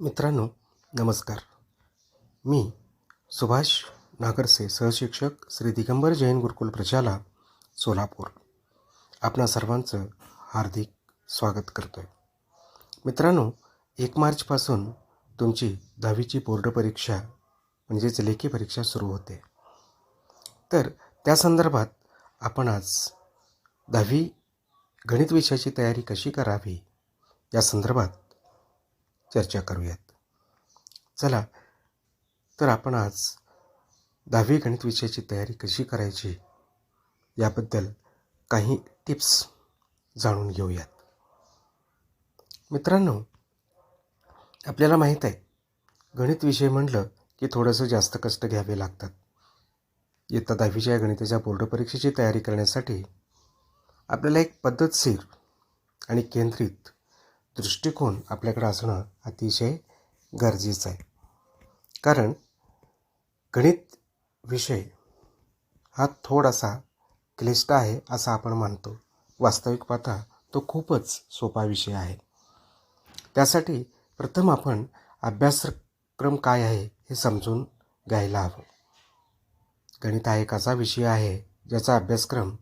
मित्रांनो नमस्कार. मी सुभाष नागरसे सहशिक्षक श्री दिगंबर जैन गुरुकुल प्रजाला सोलापूर. आपणा सर्वांचं हार्दिक स्वागत करतो आहे मित्रांनो एक मार्चपासून तुमची दहावीची बोर्ड परीक्षा म्हणजेच लेखी परीक्षा सुरू होते. तर त्या संदर्भात आपण आज दहावी गणित विषयाची तयारी कशी करावी या संदर्भात चर्चा करूयात. चला तर आपण आज दहावी गणित विषयाची तयारी कशी करायची याबद्दल काही टिप्स जाणून घेऊयात. मित्रांनो आपल्याला माहीत आहे गणित विषय म्हटलं की थोडंसं जास्त कष्ट घ्यावे लागतात. इयत्ता दहावीच्या या गणिताच्या बोर्ड परीक्षेची तयारी करण्यासाठी आपल्याला एक पद्धतशीर आणि केंद्रित दृष्टिकोन आपल्याकडे असणं अतिशय गरजेचं आहे. कारण गणित विषय हा थोडासा क्लिष्ट आहे असं आपण मानतो वास्तविक पाहता तो खूपच सोपा विषय आहे. त्यासाठी प्रथम आपण अभ्यासक्रम काय आहे हे समजून घ्यायला हवं. गणित हा एक असा विषय आहे ज्याचा अभ्यासक्रम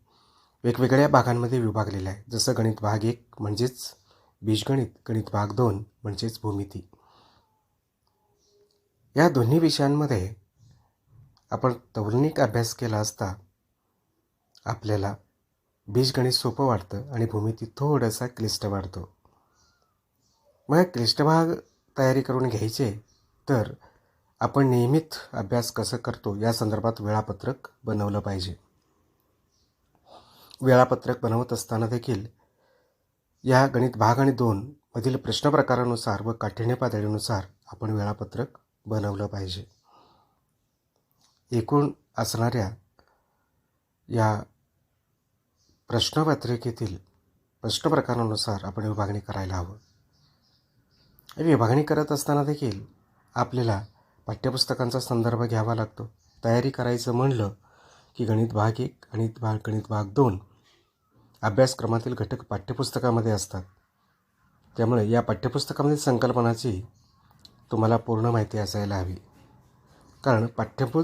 वेगवेगळ्या भागांमध्ये विभागलेला आहे. जसं गणित भाग एक म्हणजेच बीजगणित गणित भाग दोन म्हणजेच भूमिती. या दोन्ही विषयांमध्ये आपण तौलनिक अभ्यास केला असता आपल्याला बीजगणित सोपं वाटतं आणि भूमिती थोडासा क्लिष्ट वाढतो मग क्लिष्ट भाग तयारी करून घ्यायचे तर आपण नियमित अभ्यास कसं करतो या संदर्भात वेळापत्रक बनवलं पाहिजे. वेळापत्रक बनवत असताना देखील या गणित भाग आणि दोन मधील प्रश्न प्रकारानुसार व काठिण्य पातळीनुसार आपण वेळापत्रक बनवलं पाहिजे. एकूण असणाऱ्या या प्रश्नपत्रिकेतील प्रश्न प्रकारानुसार आपण विभागणी करायला हवं. विभागणी करत असताना देखील आपल्याला पाठ्यपुस्तकांचा संदर्भ घ्यावा लागतो. तयारी करायचं म्हणलं की गणित भाग एक गणित भाग गणित भाग दोन अभ्यासक्रमातील घटक पाठ्यपुस्तकामध्ये असतात. त्यामुळे या पाठ्यपुस्तकामधील संकल्पनाची तुम्हाला पूर्ण माहिती असायला हवी. कारण पाठ्यपु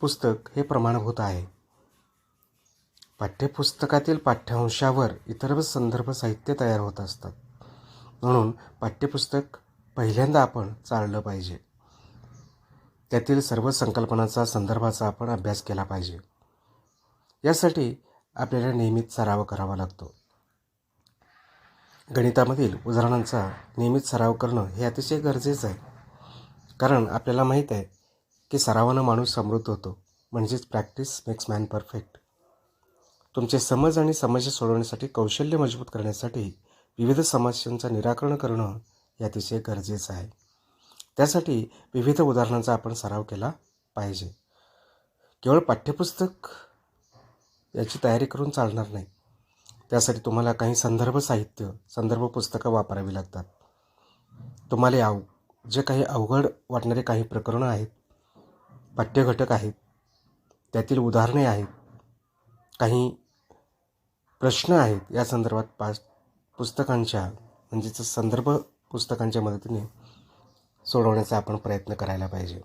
पुस्तक हे प्रमाणभूत आहे. पाठ्यपुस्तकातील पाठ्यांशावर इतर संदर्भ साहित्य तयार होत असतात. म्हणून पाठ्यपुस्तक पहिल्यांदा आपण चाललं पाहिजे. त्यातील सर्व संकल्पनाचा संदर्भाचा आपण अभ्यास केला पाहिजे. यासाठी आपल्याला नियमित सराव करावा लागतो. गणितामधील उदाहरणांचा नियमित सराव करणं हे अतिशय गरजेचं आहे. कारण आपल्याला माहीत आहे की सरावानं माणूस समृद्ध होतो म्हणजेच प्रॅक्टिस मेक्स मॅन परफेक्ट. तुमचे समज आणि समस्या सोडवण्यासाठी कौशल्य मजबूत करण्यासाठी विविध समस्यांचं निराकरण करणं हे अतिशय गरजेचं आहे. त्यासाठी विविध उदाहरणांचा आपण सराव केला पाहिजे. केवळ पाठ्यपुस्तक याची तयारी करून चालणार नाही. त्यासाठी तुम्हाला काही संदर्भ साहित्य संदर्भ पुस्तकं वापरावी लागतात. तुम्हाला अव जे काही अवघड वाटणारे काही प्रकरणं आहेत पाठ्यघटक आहेत त्यातील उदाहरणे आहेत काही प्रश्न आहेत या संदर्भात पाच पुस्तकांच्या म्हणजेच संदर्भ पुस्तकांच्या मदतीने सोडवण्याचा आपण प्रयत्न करायला पाहिजे.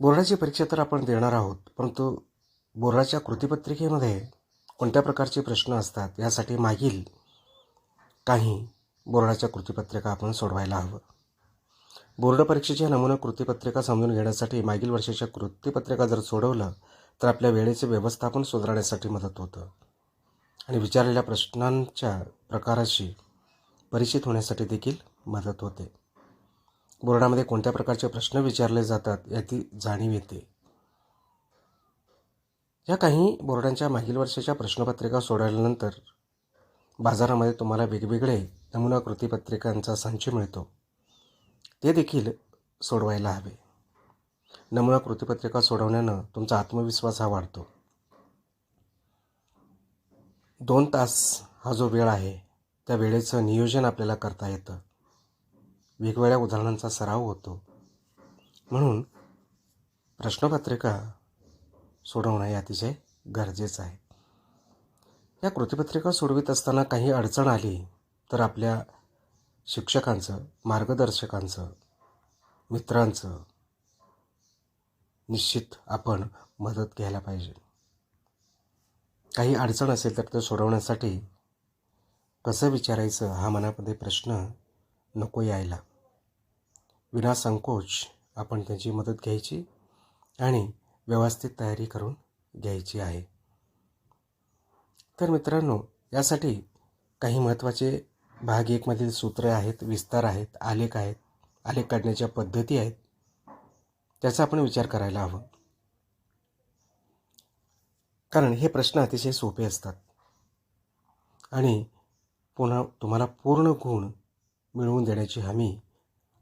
बोर्डाची परीक्षा तर आपण देणार आहोत परंतु बोर्डाच्या कृतीपत्रिकेमध्ये कोणत्या प्रकारचे प्रश्न असतात यासाठी मागील काही बोर्डाच्या कृतीपत्रिका आपण सोडवायला हवं. बोर्ड परीक्षेच्या नमुना कृतीपत्रिका समजून घेण्यासाठी मागील वर्षाच्या कृतीपत्रिका जर सोडवलं तर आपल्या वेळेचे व्यवस्थापन सुधारण्यासाठी मदत होतं. आणि विचारलेल्या प्रश्नांच्या प्रकाराशी परिचित होण्यासाठी देखील मदत होते. बोर्डामध्ये कोणत्या प्रकारचे प्रश्न विचारले जातात याची जाणीव येते. या काही बोर्डांच्या मागील वर्षाच्या प्रश्नपत्रिका सोडवल्यानंतर बाजारामध्ये तुम्हाला वेगवेगळे नमुना कृतीपत्रिकांचा संच मिळतो. ते देखील सोडवायला हवे. नमुना कृतीपत्रिका सोडवण्यानं तुमचा आत्मविश्वास हा वाढतो. दोन तास हा जो वेळ आहे त्या वेळेचं नियोजन आपल्याला करता येतं. वेगवेगळ्या उदाहरणांचा सराव होतो. म्हणून प्रश्नपत्रिका सोडवणं हे अतिशय गरजेचं आहे. या कृतीपत्रिका सोडवित असताना काही अडचण आली तर आपल्या शिक्षकांचं मार्गदर्शकांचं मित्रांचं निश्चित आपण मदत घ्यायला पाहिजे. काही अडचण असेल तर ते सोडवण्यासाठी कसं विचारायचं हा मनामध्ये प्रश्न नको यायला. विना संकोच आपण त्यांची मदत घ्यायची आणि व्यवस्थित तयारी करून घ्यायची आहे. तर मित्रांनो यासाठी काही महत्त्वाचे भाग एकमधील सूत्रे आहेत विस्तार आहेत आलेख आहेत आलेख काढण्याच्या पद्धती आहेत त्याचा आपण विचार करायला हवं. कारण हे प्रश्न अतिशय सोपे असतात. आणि पुन्हा तुम्हाला पूर्ण गुण मिळवून देण्याची हमी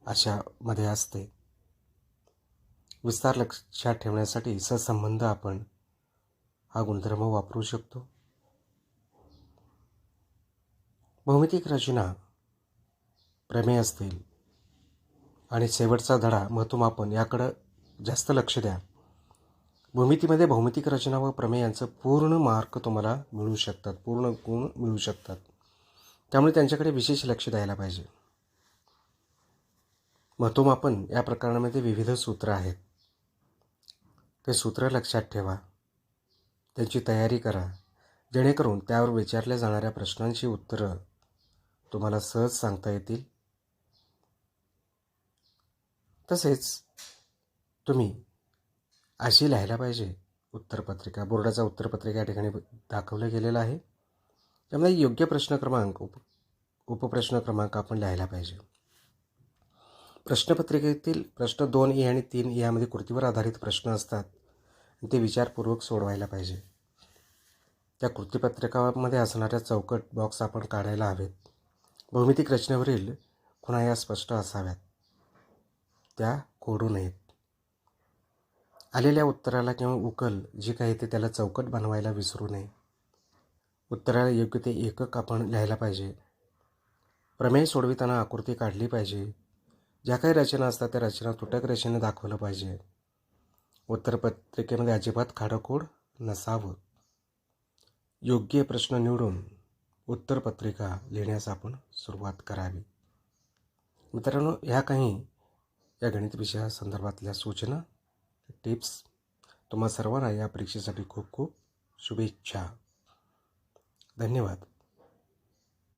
अशामध्ये असते. विस्तार लक्षात ठेवण्यासाठी सहसंबंध आपण हा गुणधर्म वापरू शकतो. भौमितिक रचना प्रमेय असतील. आणि शेवटचा धडा महत्वमापन याकडं जास्त लक्ष द्या. भूमितीमध्ये भौमितिक रचना व प्रमेयांचं पूर्ण मार्क तुम्हाला मिळू शकतात. पूर्ण गुण मिळू शकतात. त्यामुळे त्यांच्याकडे विशेष लक्ष द्यायला पाहिजे. मतोमापन या प्रकरणामध्ये विविध सूत्र आहेत. ते सूत्र लक्षात ठेवा. त्यांची तयारी करा. जेणेकरून त्यावर विचारल्या जाणाऱ्या प्रश्नांची उत्तरं तुम्हाला सहज सांगता येतील. तसेच तुम्ही अशी लिहायला पाहिजे उत्तरपत्रिका. बोर्डाचा उत्तरपत्रिका या ठिकाणी दाखवलं गेलेलं आहे. त्यामुळे योग्य प्रश्न क्रमांक उप उपप्रश्न क्रमांक आपण लिहायला पाहिजे. प्रश्नपत्रिकेतील प्रश्न दोन ए आणि तीन यामध्ये कृतीवर आधारित प्रश्न असतात. आणि ते विचारपूर्वक सोडवायला पाहिजे. त्या कृतीपत्रकामध्ये असणाऱ्या चौकट बॉक्स आपण काढायला हवेत. भौमितिक रचनेवरील खुणा या स्पष्ट असाव्यात. त्या खोडू नयेत. आलेल्या उत्तराला किंवा उकल जे काही ते त्याला चौकट बनवायला विसरू नये. उत्तराला योग्य ते एकक आपण लिहायला पाहिजे. प्रमेय सोडविताना आकृती काढली पाहिजे. ज्या काही रचना असतात त्या रचना तुटक रचना दाखवलं पाहिजे. उत्तरपत्रिकेमध्ये अजिबात खाडकोड नसावं. योग्य प्रश्न निवडून उत्तरपत्रिका लिहिण्यास आपण सुरुवात करावी. मित्रांनो ह्या काही या गणित विषयासंदर्भातल्या सूचना टिप्स तुम्हा सर्वांना या परीक्षेसाठी खूप खूप शुभेच्छा. धन्यवाद.